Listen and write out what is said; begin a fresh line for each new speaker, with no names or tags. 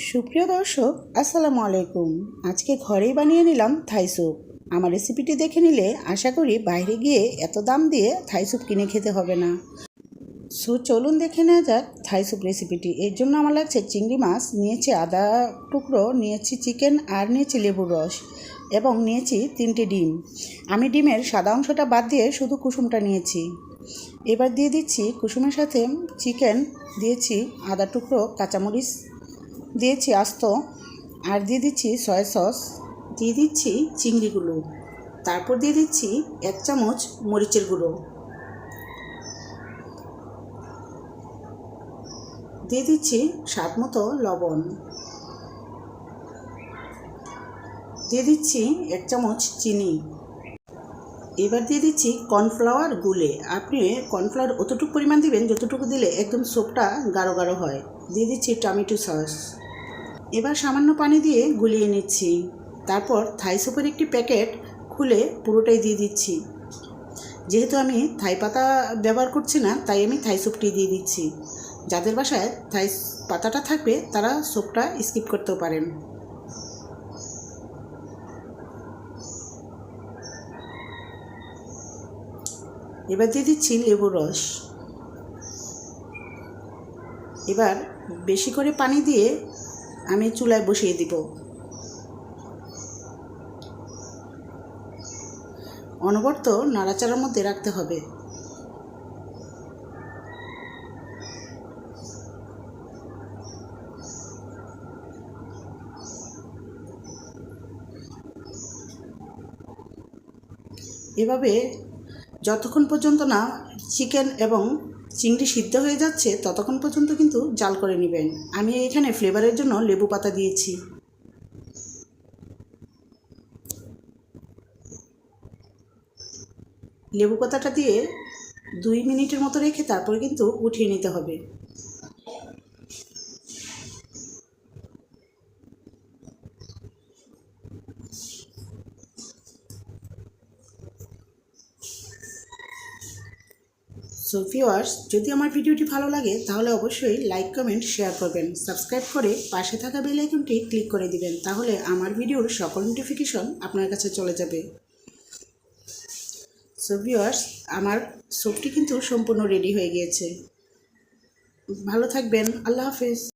সুপ্রিয় দর্শক, আসসালামু আলাইকুম। আজকে ঘরেই বানিয়ে নিলাম থাই স্যুপ। আমার রেসিপিটি দেখে নিলে আশা করি বাইরে গিয়ে এত দাম দিয়ে থাই স্যুপ কিনে খেতে হবে না। সো চলুন দেখে নেওয়া যাক থাই স্যুপ রেসিপিটি। এর জন্য আমার লাগছে চিংড়ি মাছ, নিয়েছি আদা টুকরো, নিয়েছি চিকেন আর নিয়েছি লেবুর রস এবং নিয়েছি তিনটি ডিম। আমি ডিমের সাদা অংশটা বাদ দিয়ে শুধু কুসুমটা নিয়েছি। এবার দিয়ে দিচ্ছি কুসুমের সাথে চিকেন, দিয়েছি আদা টুকরো, কাঁচামরিচ দিয়েছি আস্ত আর দিয়ে দিচ্ছি সয়া সস, দিয়ে দিচ্ছি চিংড়িগুলো তারপর দিয়ে দিচ্ছি এক চামচ মরিচের গুঁড়ো। দিয়ে দিচ্ছি স্বাদ মতো লবণ। দিয়ে দিচ্ছি এক চামচ চিনি। এবার দিয়ে দিচ্ছি কর্নফ্লাওয়ার গুলে। আপনি কর্নফ্লাওয়ার অতটুকু পরিমাণ দিবেন, যতটুকু দিলে একদম সোপটা গাঢ় গাঢ় হয়। দিয়ে দিচ্ছি টমেটো সস। এবার সামান্য পানি দিয়ে গুলিয়ে নিচ্ছি। তারপর থাই সোপের একটি প্যাকেট খুলে পুরোটাই দিয়ে দিচ্ছি। যেহেতু আমি থাই পাতা ব্যবহার করছি না, তাই আমি থাই সোপটি দিয়ে দিচ্ছি। যাদের বাসায় থাই পাতাটা থাকবে, তারা সোপটা স্কিপ করতেও পারেন। এবার দিয়ে দিচ্ছি লেবুর রস। এবার বেশি করে পানি দিয়ে আমি চুলায় বসিয়ে দিব। অনবর্ত নাড়াচাড়ার মধ্যে রাখতে হবে। এভাবে যতক্ষণ পর্যন্ত না চিকেন এবং চিংড়ি সিদ্ধ হয়ে যাচ্ছে, ততক্ষণ পর্যন্ত কিন্তু জাল করে নেবেন। আমি এখানে ফ্লেভারের জন্য লেবু পাতা দিয়েছি। লেবু পাতাটা দিয়ে দুই মিনিটের মতো রেখে তারপরে কিন্তু উঠিয়ে নিতে হবে। সো ভিওয়ার্স যদি আমার ভিডিওটি ভালো লাগে, তাহলে অবশ্যই লাইক কমেন্ট শেয়ার করবেন। সাবস্ক্রাইব করে পাশে থাকা বেল আইকনটি ক্লিক করে দিবেন, তাহলে আমার ভিডিওর সকল নোটিফিকেশন আপনার কাছে চলে যাবে। সো ভিওয়ার্স আমার স্যুপটি কিন্তু সম্পূর্ণ রেডি হয়ে গিয়েছে। ভালো থাকবেন, আল্লাহ হাফেজ।